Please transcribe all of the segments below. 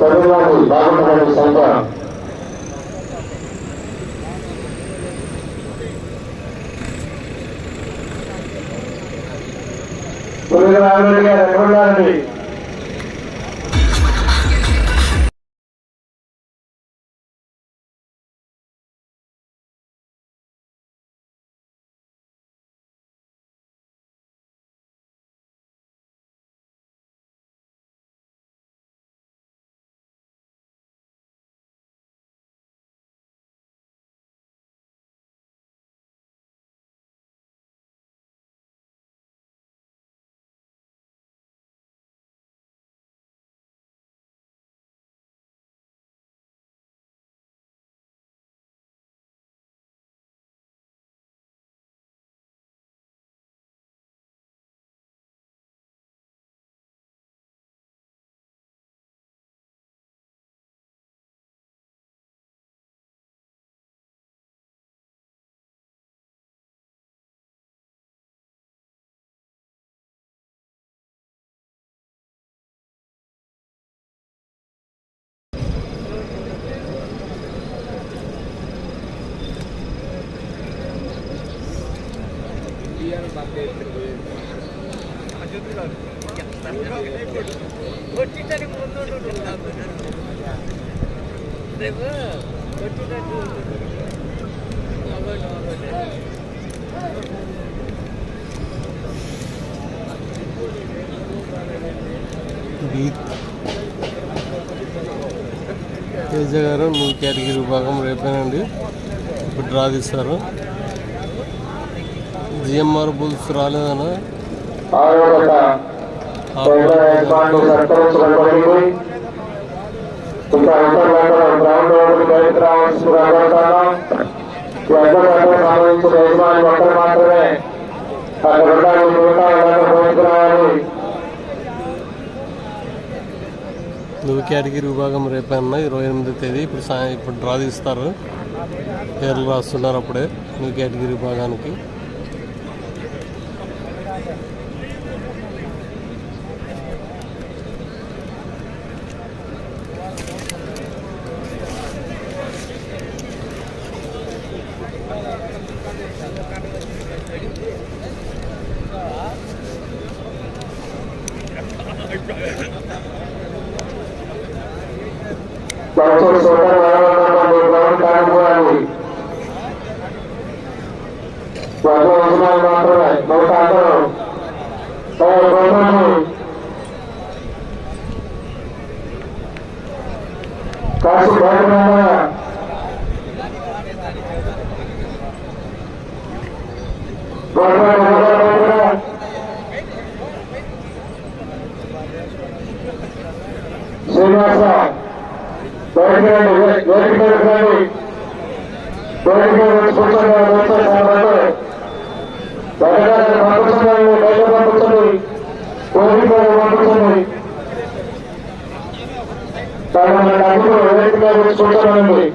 తమిళనాడు బాగుంటుంది సంత పులిగా రామరెడ్డి గారు ఎక్కడ ఉన్నారండి కొట్టించడానికి ముందు రేపు తేజ గారు నువ్వు కేటగిరీ విభాగం రేపేనండి. ఇప్పుడు డ్రా తీస్తారు. జిఎంఆర్ బుల్స్ రాలేదనా? మాత్రమే నువ్వు కేటగిరీ విభాగం రేపే అన్న ఇరవై ఎనిమిదో తేదీ ఇప్పుడు సాయం ఇప్పుడు డ్రా తీస్తారు. పేర్లు రాస్తున్నారు అప్పుడే నువ్వు కేటగిరీ విభాగానికి. వద్ద యజమాని మాత్రమే మిగతా అందరూ తయారు గవర్నమెంట్ కాసు బయట రావాలా? గవర్నమెంట్ అందరూ బయటకు రా. ఒకసారి పంపించమని బయట పంపించమని కోరిపోయి పంపించమని మన డబ్బులు ఎవరిగా చూడమని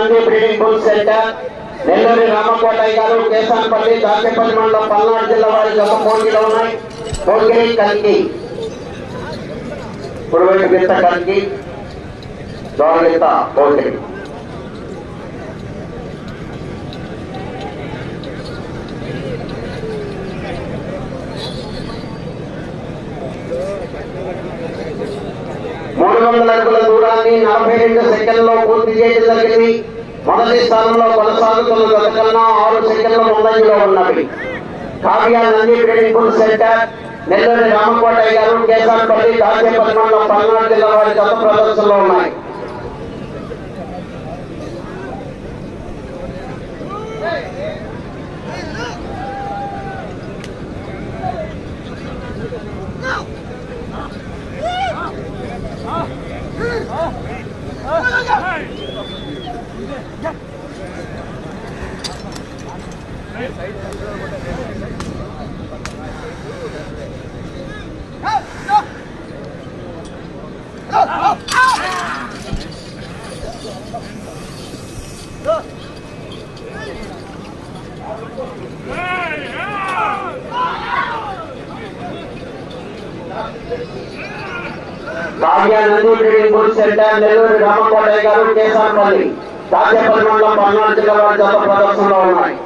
Kavyanandi breeding bull centre. Nelluri Ramakotaiah గారు కేసానపల్లి దాచేపల్లి మండలం పల్నాడు జిల్లా వారి జత పోటీలో ఉన్నాయి. పోగిరి కలిగి పురువైపు గిత్త కలిగి దోరగిత్త పోగిరి మూడు వందల అడుగుల దూరాన్ని నలభై రెండు సెకండ్లో పూర్తి చేయడం జరిగింది. మొదటి స్థానంలో కొనసాగుతున్న గతకన్నా ఆరు సెకండ్ల ముందంజలో ఉన్నవి. Kavya Nandi breeding bull centre. Nelluri Ramakota గారు కేసానపల్లి దాచేపల్లి మండలం పల్నాడు జిల్లా వారి గత ప్రదర్శనలో ఉన్నాయి Kavya Nandi breeding bull centre Nelluri Ramakotaiah గారు కేసానపల్లి దాచేపల్లి మండలం పల్నాడు జిల్లా వారి గత ప్రదర్శనలో ఉన్నాయి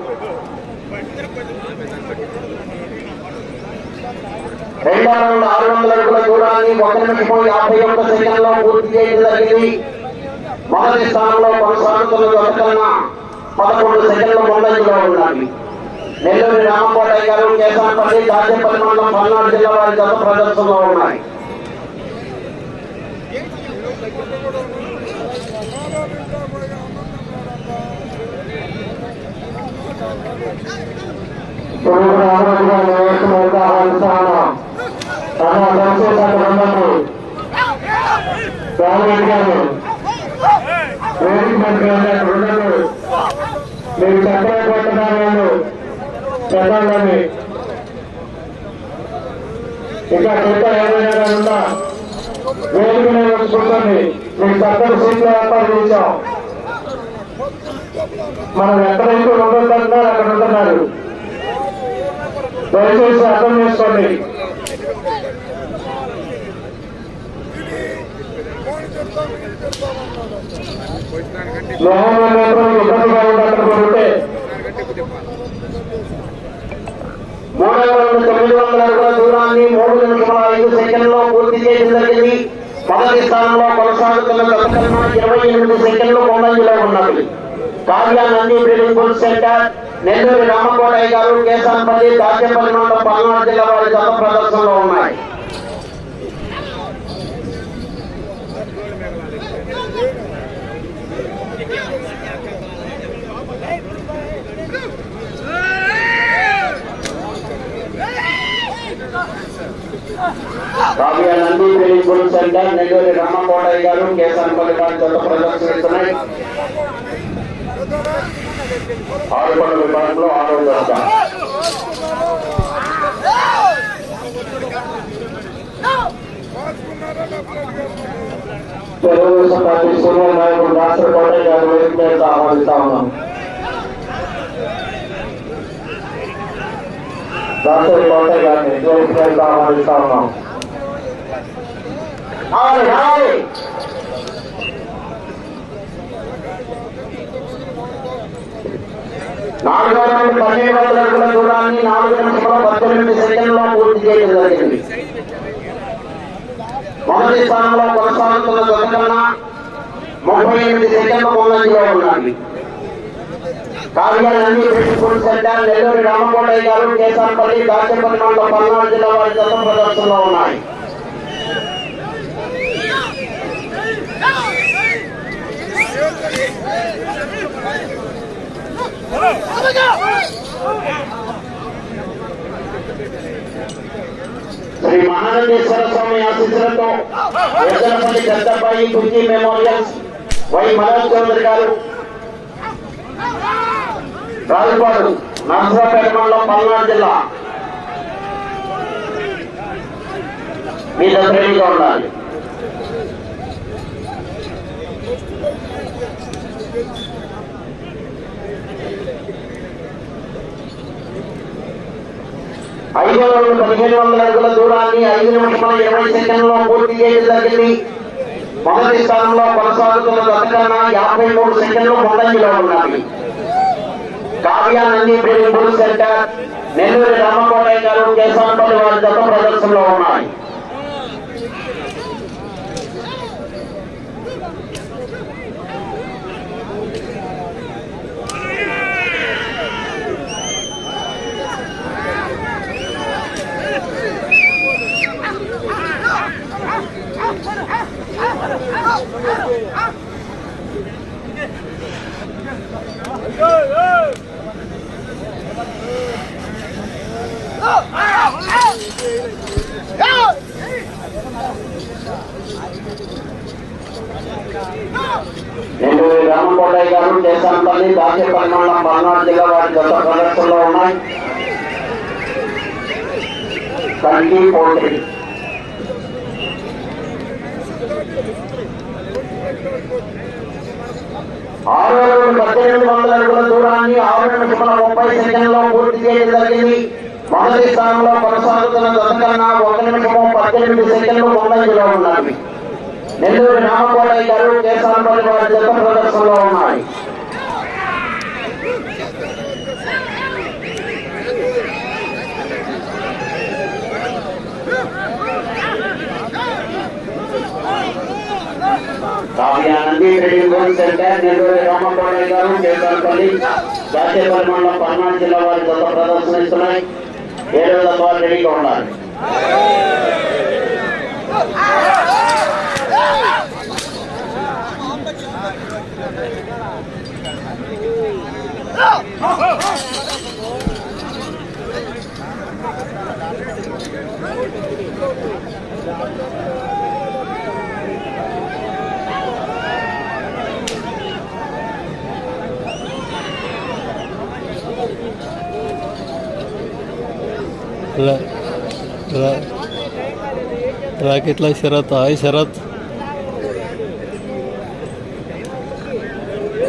రెండో రౌండ్ ఆరు వందల అడుగుల దూరాన్ని ఒక నిమిషం యాభై ఒక్క సెకండ్లో పూర్తి చేయడం జరిగింది మొదటి స్థానంలో కొనసాగుతున్న గత కన్నా పదకొండు సెకండ్ల ముందంజలో ఉండాలి నెల్లూరు రామకోటయ్య గారు కేసానపల్లి దాచేపల్లి మండలం పల్నాడు జిల్లా వారి జత ప్రదర్శనలో ఉన్నాయి పురుగుల ఆరోగ్య ఆహ్వానిస్తాను తన బృందము గవర్నమెంట్ గారు వేదిక బృందము మీరు ఇంకా ఏమైనా ఉందా వేదిక మీద కూర్చొని మీకు సీట్లు ఏర్పాటు చేశాం మనం ఎక్కడైతే ఉండొద్దన్నారు అక్కడ ఉంటున్నారు. దయచేసి అర్థం చేసుకోండి. లోహంలో ఇబ్బందిగా ఉంటే మూడు వందల తొమ్మిది వందల అడుగుల దూరాన్ని మూడు నిమిషముల ఐదు సెకండ్లో పూర్తి చేయడం జరిగింది మొదటి స్థానంలో కొనసాగుతున్న ఇరవై ఎనిమిది సెకండ్లు ముందంజలో ఉన్నది. Kavya Nandi breeding bull centre Nellore Ramakotaiah గారు కేసానపల్లి దాచేపల్లి మండలం పల్నాడు జిల్లా వారి గత ప్రదర్శనలో ఉన్నాయి. Kavya Nandi breeding bull centre Nellore Ramakotaiah గారు కేసానపల్లి వారి గత ప్రదర్శనిస్తున్నాయి ఆరుపడ విభాగంలో ఆరో దశ తెలుగుదేశం పార్టీ సీనియర్ నాయకుడు డాక్టర్ కోటయ్య గారు వేదిక మీద ఆహ్వానిస్తా ఉన్నాం డాక్టర్ కోటయ్య గారిని వేదిక మీద ఆహ్వానిస్తా ఉన్నాం నాలుగు వందల పన్నెండు వందల అడుగుల దూరాన్ని నాలుగు నిమిషంలో పద్దెనిమిది సెకండ్లో పూర్తి చేయడం జరిగింది. మొదటి స్థానంలో కొనసాగుతున్న జతకన్నా ముప్పై ఎనిమిది సెకండ్ల ముందంజలో ఉన్నాయి కార్యాలయాన్ని రామకోటయ్య గారు కేసాంపల్లి దాచేపల్లి మండలం పల్నాడు జిల్లా వారి జత ప్రదర్శనలో ఉన్నాయి. Hey! శ్రీ మహానందేశ్వర స్వామి ఆశీస్సులతో వెంకటపల్లి దత్తబాయి గుర్తి మెమోరియల్ వై మదన్ చౌదరి గారు రాజుపాడు నర్సరాపేట మండలం పల్నాడు జిల్లా మీ దగ్గర ఉండాలి. ఐదు వందల పదిహేను వందల అడుగుల దూరాన్ని ఐదు నిమిషముల ఇరవై సెకండ్లో పూర్తి చేయడం జరిగింది. మొదటి స్థానంలో కొనసాగుతున్న దశకన్నా యాభై మూడు సెకండ్లు ముందంజలో ఉన్నది కావ్యానంది బ్రీడింగ్ సెంటర్ నెల్లూరు రామకోటయ్య గారు కేశాంపల్లి వారి జత ప్రదర్శనలో ఉన్నాయి. నెల్లూరు రామకోటయ్య గారు కేశవపల్లి దాచేపల్లి మండలం పల్నాడు జిల్లా వారి గత ప్రదర్శనలో ఉన్నాయి. కంటి పోటీ ఆరు వందల పద్దెనిమిది వందల అడుగుల దూరాన్ని ఆరు వందల ముప్పై సెకండ్లో పూర్తి చేయడం జరిగింది. మొదటి స్థానంలో కొనసాగుతున్న ఒక నిమిషము పద్దెనిమిది సెకండ్లు ముందంజలో నెల్లూరు రామకోటయ్య గారు వారి జత ప్రదర్శనలో ఉన్నాయి కావ్యానంది ట్రేడింగ్ సెంటర్ నెల్లూరు రామకోటయ్య గారు పల్నాడు జిల్లా వారి జత ప్రదర్శనిస్తున్నాయి. ఏడు వేల బాల్ రెడీగా ఉండాలి Thank you. రాకెట్ల శరత్ హాయ్ శరత్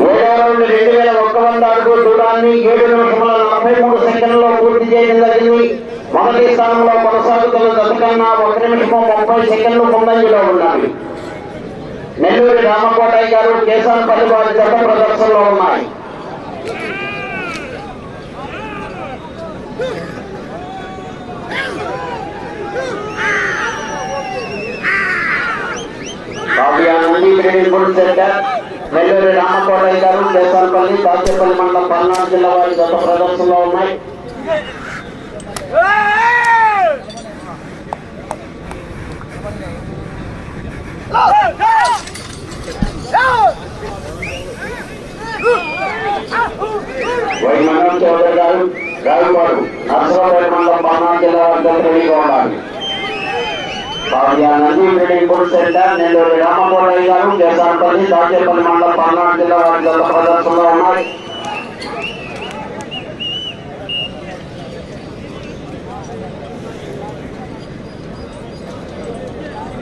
ఏడో రౌండ్ రెండు వేల ఒక్క వంద అడుగు దూరాన్ని ఏడు నిమిషముల నలభై మూడు పూర్తి చేయడం జరిగింది మొదటి స్థానంలో కొనసాగుతున్న ఒక నిమిషము ముప్పై సెకండ్లు ముందంజలో ఉన్నాయి నెల్లూరు రామకోటయ్య గారు కేశాన్ వారి జత ప్రదర్శనలో ఉన్నాయి. Kavyanandi trading bull centre Nellore Ramakotaiah గారు దేశాలపల్లి బాచేపల్లి మండలం పల్నాడు జిల్లా వారి గత ప్రదర్శనలో ఉన్నాయి. వైమండలం చౌదరి గారు రావిపాడు నర్సరావు మండలం పల్నాడు జిల్లా వారి జత రెడీగా ఉండాలి కావ్యానంది సెంటర్ నెల్లూరు రామకోటయ్య గారు కేశాలపల్లి దాచేపల్లి మండలం పల్నాడు జిల్లా వారి గత ప్రదర్శనలో ఉన్నాయి.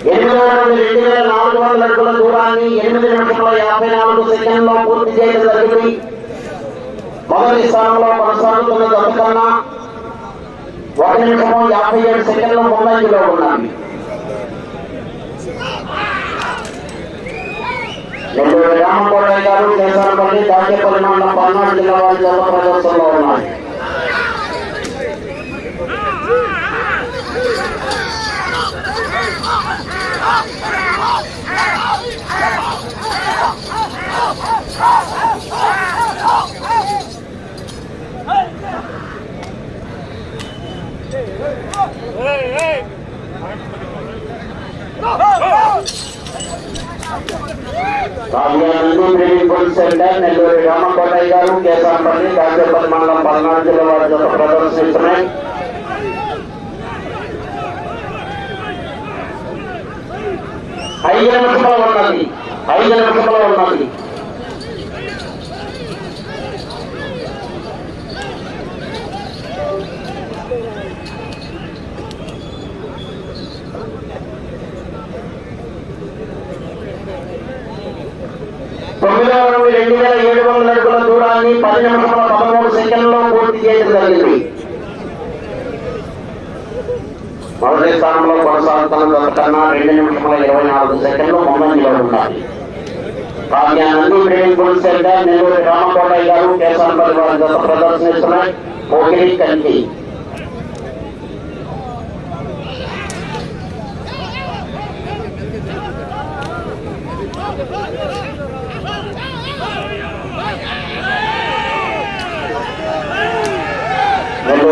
ఎనిమిది వందల రెండు వేల నాలుగు వందల అడుగుల దూరాన్ని ఎనిమిది నిమిషముల యాభై నాలుగు సెకండ్లో పూర్తి చేయడం జరిగింది. మొదటి స్థానంలో కొనసాగుతున్న జత ఒక నిమిషము యాభై ఏడు సెకండ్ల ముందంజలో ఉన్నాయి నెల్లూరు రామకోటయ్య గారు కేశాలపల్లి దాచేపల్లి మండలం పల్నాడు జిల్లా వారి జత ప్రదర్శనలో పోలీస్ సెంటర్ నెల్లూరు రామకోటయ్య గారు కేసాంపల్లి కాజేపల్లి మండలం పల్నాడు జిల్లా వారి జత ప్రదర్శిస్తున్నాయి. ఐదు నిమిషంలో ఉన్నది ఐదు నిమిషంలో ఉన్నది. కిలోమీటర్ల దూరాన్ని పది నిమిషముల పదమూడు సెకండ్లో పూర్తి చేయడం జరిగింది. మొదటి స్థానంలో కొనసాగుతున్న జత కన్నా రెండు నిమిషముల ఇరవై నాలుగు సెకండ్లు ముందంజలో ఉన్నాయి కావ్యానంది బ్రేన్ బుల్ సెంటర్ నెల్లూరు రామకోటయ్య గారు కేశానపల్లి వారి జత ప్రదర్శనిస్తున్నాయి పోగిరి కంటి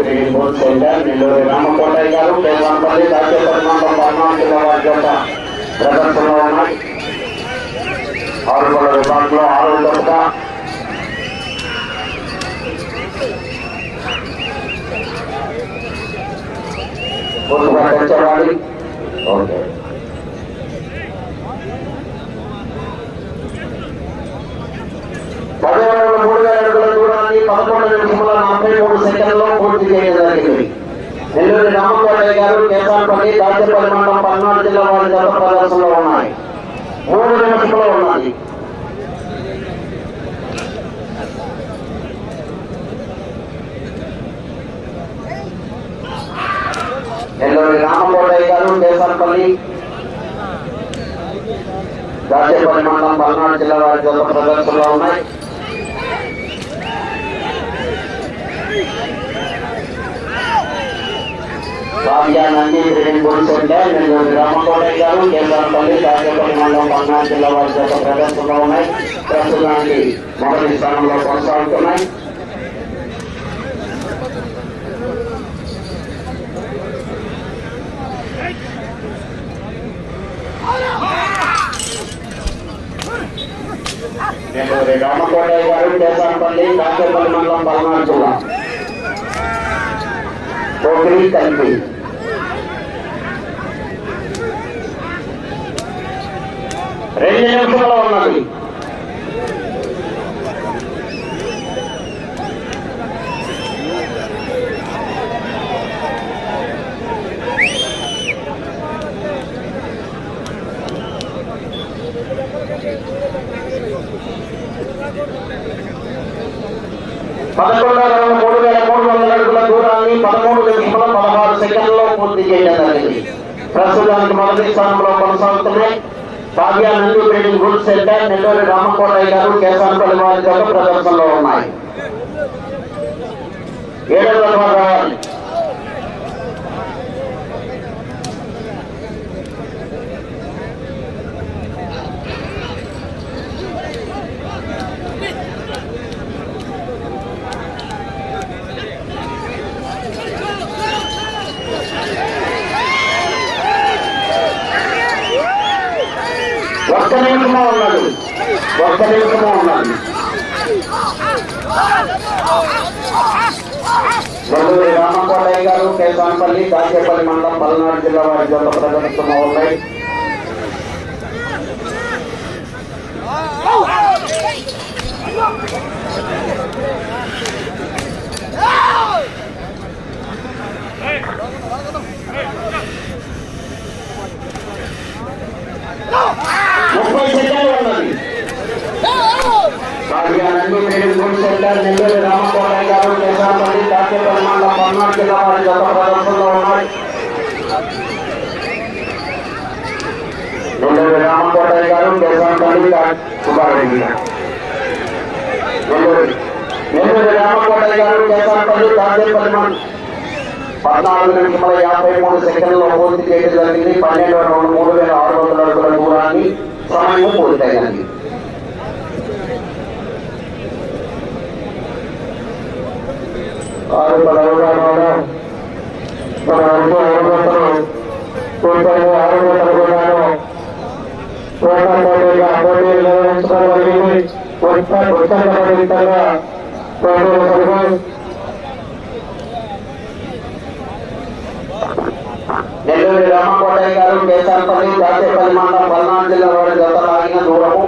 brain bull centre Nellore Ramakotaiah గారు కేశానపల్లి దాచేపల్లి మండలం పద్నాలుగు జిల్లా వారి జత ప్రదర్శనలో ఉన్నాయి ఆరుగోళ విభాగంలో ఆరు జతగా ముందుగా తెచ్చవాలి ఓకే పదిహేను మూడు వేల అడుగుల దూరాన్ని పదకొండు నిమిషముల నలభై మూడు సెకండ్లో పూర్తి చేయడం జరిగింది రామకోటయ్య గారు కేశానపల్లి దాచేపల్లి మండలం పల్నాడు జిల్లా వారి ప్రదర్శనలో ఉన్నాయి. మూడు నిమిషంలో ఉన్నది. రామకోటయ్య గారు దాచేపల్లి మండలం పల్నాడు జిల్లా వారి ప్రదర్శనలో ఉన్నాయి. కావ్యానంది బ్రిటన్ గుడిసెంటే నెల్లూరు రామకోటయ్య గారు కేంద్రపల్లి దాచేపల్లి మండలం పల్నాడు జిల్లా వారి జత ప్రదర్శనలో ఉన్నాయి ప్రస్తుతానికి మొదటి స్థానంలో కొనసాగుతున్నాయి నెల్లూరి రామకోటయ్య గారు కేశానపల్లి దాచేపల్లి మండలం పల్నాడు జిల్లా పోగిరి కలిపి రెండు నిమిషంలో ఉన్నది పదకొండు రౌండ్ మూడు వేల మూడు వందల అడుగుల దూరాన్ని పదమూడు నిమిషముల పదహారు సెకండ్లలో పూర్తి చేయడం జరిగింది ప్రస్తుతానికి మొదటి స్థానంలో కొనసాగుతున్నాయి Bhagya Nandi breeding good centre Nellore Ramakotaiah గారు కేశానపల్లి వారి జత ప్రదర్శనలో ఉన్నాయి. ఏడవ నెంబర్ రావాలి ఒక్క నిమిషమో ఉన్నది ఒక్క నిమిషమో ఉన్నది నెల్లూరి రామకోటయ్య గారు కేశానపల్లి దాచేపల్లి మండలం పల్నాడు జిల్లా వారి జత ప్రదర్శన ఉన్నాయి ముప్పై సెకండ్లు ఉన్నది. మీరు సెంటర్ గారు కేశానపల్లి దాచేపల్లి మండలం పల్నాడు జిల్లా వారి జత ప్రదర్శనలో ఉన్నాయి నెల్లూరి రామకోటయ్య గారు కేశానపల్లి సుబ్బారెడ్డి గారు నెల్లూరి నెల్లూరి రామకోటయ్య గారు కేశానపల్లి దాచేపల్లి మండలం పద్నాలుగు నిమిషముల యాభై మూడు సెకండ్లలో పూర్తి చేయడం జరిగింది పన్నెండు రౌండ్ మూడు వేల ఆరు వందల అడుగుల దూరాన్ని సమయం పూర్తయినది ఆరు పదవుగా మన అంటూ ఆరు గంటలు పోటా పోటీగా పోటీలు నిర్వహించుకోవడం జరిగింది ఉత్సాహపరితంగా పోటీలు జరిగాయి నెల్లూరు రామకోటయ్య గారు కేసారపల్లి జాతీయపల్లి మండలం పల్నాడు జిల్లా వారి జత లాగిన దూరము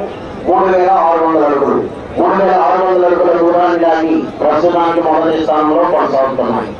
మూడు వేల ఆరు వందల అడుగులు మూడు వేల ఆరు వందల అడుగుల దూరాన్ని లాగి ప్రస్తుతానికి మొదటి స్థానంలో కొనసాగుతున్నాయి.